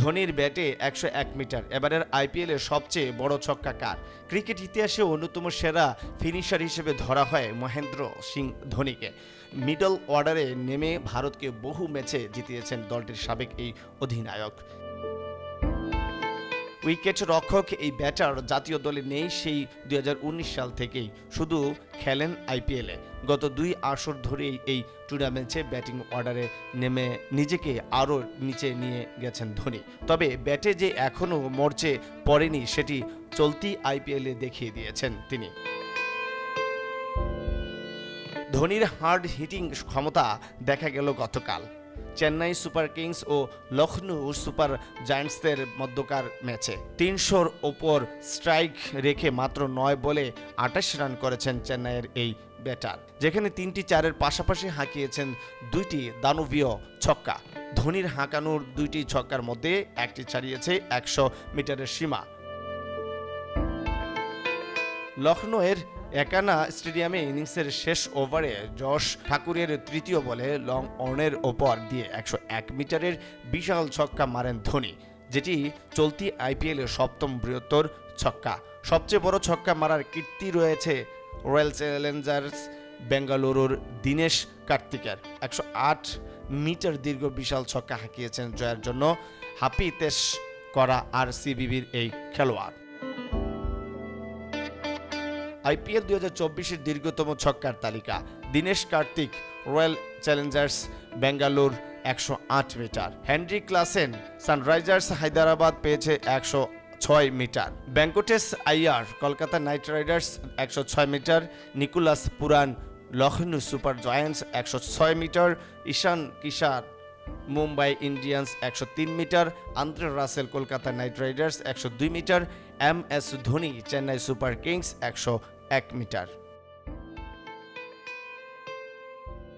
ধোনির ব্যাটে একশো এক মিটার। এবারের আইপিএলের সবচেয়ে বড় ছক্কা কার? ক্রিকেট ইতিহাসে অন্যতম সেরা ফিনিশার হিসেবে ধরা হয় মহেন্দ্র সিং ধোনিকে। মিডল অর্ডারে নেমে ভারতকে বহু ম্যাচে জিতিয়েছেন দলটির সাবেক এই অধিনায়ক। উইকেট রক্ষক এই ব্যাটার জাতীয় দলে নেই সেই দুই হাজার উনিশ সাল থেকেই। শুধু খেলেন আইপিএলে। গত দুই আসর ধরেই এই টুর্নামেন্টে ব্যাটিং অর্ডারে নেমে নিজেকে আরও নিচে নিয়ে গেছেন ধোনি। তবে ব্যাটে যে এখনও মরচে পড়েনি সেটি চলতি আইপিএলে দেখিয়ে দিয়েছেন তিনি। ধোনির হার্ড হিটিং ক্ষমতা দেখা গেল গতকাল। চেন্নাই সুপার কিংস ও লখনৌ সুপার জায়ান্টসদের মধ্যকার ম্যাচে। তিনশোর ওপর স্ট্রাইক রেখে মাত্র নয় বলে আটাশ রান করেছেন চেন্নাইয়ের এই ব্যাটার, যেখানে তিনটি চারের পাশাপাশি হাঁকিয়েছেন দুইটি দানবীয় ছক্কা। ধোনির হাঁকানোর দুইটি ছক্কার মধ্যে একটি ছাড়িয়েছে একশো মিটারের সীমা। লখনৌয়ের একানা স্টেডিয়ামে ইনিংসের শেষ ওভারে যশ ঠাকুরের তৃতীয় বলে লং অনের ওপর দিয়ে একশো এক মিটারের বিশাল ছক্কা মারেন ধোনি, যেটি চলতি আইপিএলের সপ্তম বৃহত্তর ছক্কা। সবচেয়ে বড় ছক্কা মারার কীর্তি রয়েছে রয়্যাল চ্যালেঞ্জার্স বেঙ্গালুরুর দীনেশ কার্তিকের। একশো আট মিটার দীর্ঘ বিশাল ছক্কা হাঁকিয়েছেন জয়ের জন্য হাপিতেশ করা আর সিবিবির এই খেলোয়াড়। আইপিএল দুই হাজার চব্বিশের দীর্ঘতম ছক্কার তালিকা। দীনেশ কার্তিক, রয়্যাল চ্যালেঞ্জার্স বেঙ্গালুর একশো আট metre. Henry Klaasen, Sunrisers, Hyderabad পেয়েছে একশো ছয় metre. Venkatesh Iyer, Kolkata Knight Riders, একশো ছয় metre. Nicholas Pooran Lucknow super Joints, একশো ছয় মিটার। ঈশান কিষার মুম্বাই ইন্ডিয়ান্স, একশো তিন metre. Andre Russell, Kolkata Knight Riders, একশো দুই metre. M S Dhoni, Chennai Super Kings, একশো এক মিটার।